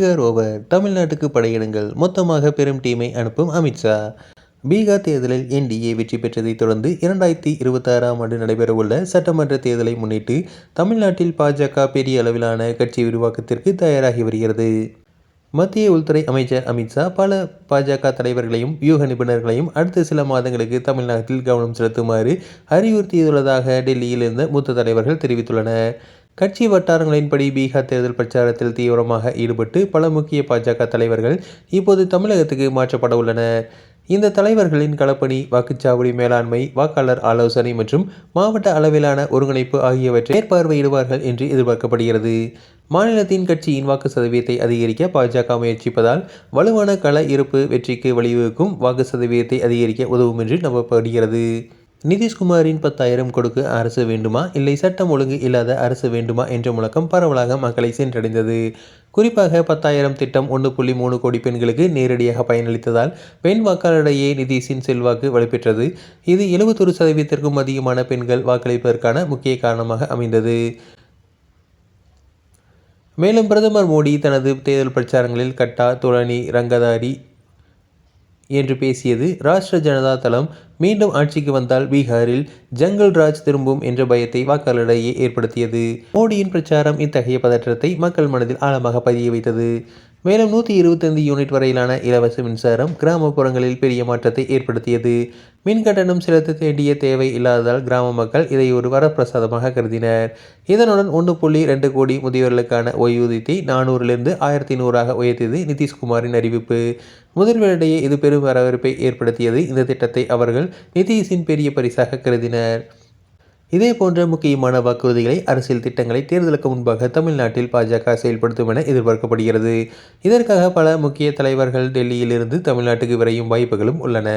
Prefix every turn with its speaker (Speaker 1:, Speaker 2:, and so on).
Speaker 1: Bihar over தமிழ்நாட்டுக்கு படையிடுங்கள். மொத்தமாக பெரும் டீமை அனுப்பும் அமித்ஷா பீகார் தேர்தலில் என்டிஏ வெற்றி பெற்றதைத் தொடர்ந்து இரண்டாயிரத்தி இருபத்தாறாம் ஆண்டு நடைபெறவுள்ள சட்டமன்ற தேர்தலை முன்னிட்டு தமிழ்நாட்டில் பாஜக பெரிய அளவிலான கட்சி விரிவாக்கத்திற்கு தயாராகி வருகிறது. மத்திய உள்துறை அமைச்சர் அமித்ஷா பல பாஜக தலைவர்களையும் வியூக நிபுணர்களையும் அடுத்த சில மாதங்களுக்கு தமிழ்நாட்டில் கவனம் செலுத்துமாறு அறிவுறுத்தியுள்ளதாக டெல்லியில் இருந்த மூத்த தலைவர்கள் தெரிவித்துள்ளனர். கட்சி வட்டாரங்களின்படி பீகார் தேர்தல் பிரச்சாரத்தில் தீவிரமாக ஈடுபட்டு பல முக்கிய பாஜக தலைவர்கள் இப்போது தமிழகத்துக்கு மாற்றப்பட உள்ளனர். இந்த தலைவர்களின் களப்பணி வாக்குச்சாவடி மேலாண்மை வாக்காளர் ஆலோசனை மற்றும் மாவட்ட அளவிலான ஒருங்கிணைப்பு ஆகியவற்றை மேற்பார்வையிடுவார்கள் என்று எதிர்பார்க்கப்படுகிறது. மாநிலத்தின் கட்சியின் வாக்கு சதவீதத்தை அதிகரிக்க பாஜக முயற்சிப்பதால் வலுவான கள இருப்பு வெற்றிக்கு வழிவகுக்கும் வாக்கு சதவீதத்தை அதிகரிக்க உதவும் என்று நம்பப்படுகிறது. நிதிஷ்குமாரின் பத்தாயிரம் கொடுக்க அரசு வேண்டுமா? இல்லை சட்டம் ஒழுங்கு இல்லாத அரசு வேண்டுமா? என்ற முழக்கம் பரவலாக மக்களை சென்றடைந்தது. குறிப்பாக பத்தாயிரம் திட்டம் ஒன்று புள்ளி மூணு கோடி பெண்களுக்கு நேரடியாக பயனளித்ததால் பெண் வாக்காளரிடையே நிதிஷின் செல்வாக்கு வலுப்பெற்றது. இது எழுபத்தொரு சதவீதத்திற்கும் அதிகமான பெண்கள் வாக்களிப்பதற்கான முக்கிய காரணமாக அமைந்தது. மேலும் பிரதமர் மோடி தனது தேர்தல் பிரச்சாரங்களில் கட்டா துளனி ரங்கதாரி என்று பேசியது ராஷ்டிர ஜனதா தளம் மீண்டும் ஆட்சிக்கு வந்தால் பீகாரில் ஜங்கல் ராஜ் திரும்பும் என்ற பயத்தை வாக்காளரிடையே ஏற்படுத்தியது. மோடியின் பிரச்சாரம் இத்தகைய பதற்றத்தை மக்கள் மனதில் ஆழமாக பதிய வைத்தது. மேலும் நூற்றி இருபத்தைந்து யூனிட் வரையிலான இலவச மின்சாரம் கிராமப்புறங்களில் பெரிய மாற்றத்தை ஏற்படுத்தியது. மின் கட்டணம் செலுத்த வேண்டிய தேவை இல்லாததால் கிராம மக்கள் இதை ஒரு வரப்பிரசாதமாக கருதினர். இதனுடன் ஒன்று புள்ளி ரெண்டு கோடி முதியோர்களுக்கான ஓய்வூதியத்தை நானூறிலிருந்து ஆயிரத்தி நூறாக உயர்த்தியது நிதிஷ்குமாரின் அறிவிப்பு. முதல்வரிடையே இது பெரும் வரவேற்பை ஏற்படுத்தியது. இந்த திட்டத்தை அவர்கள் நிதிஷின் பெரிய பரிசாக கருதினர். இதே போன்ற முக்கியமான வாக்குறுதிகளை அரசியல் திட்டங்களை தேர்தலுக்கு முன்பாக தமிழ்நாட்டில் பாஜக செயல்படுத்தும் என எதிர்பார்க்கப்படுகிறது. இதற்காக பல முக்கிய தலைவர்கள் டெல்லியிலிருந்து தமிழ்நாட்டுக்கு விரையும் வாய்ப்புகளும் உள்ளன.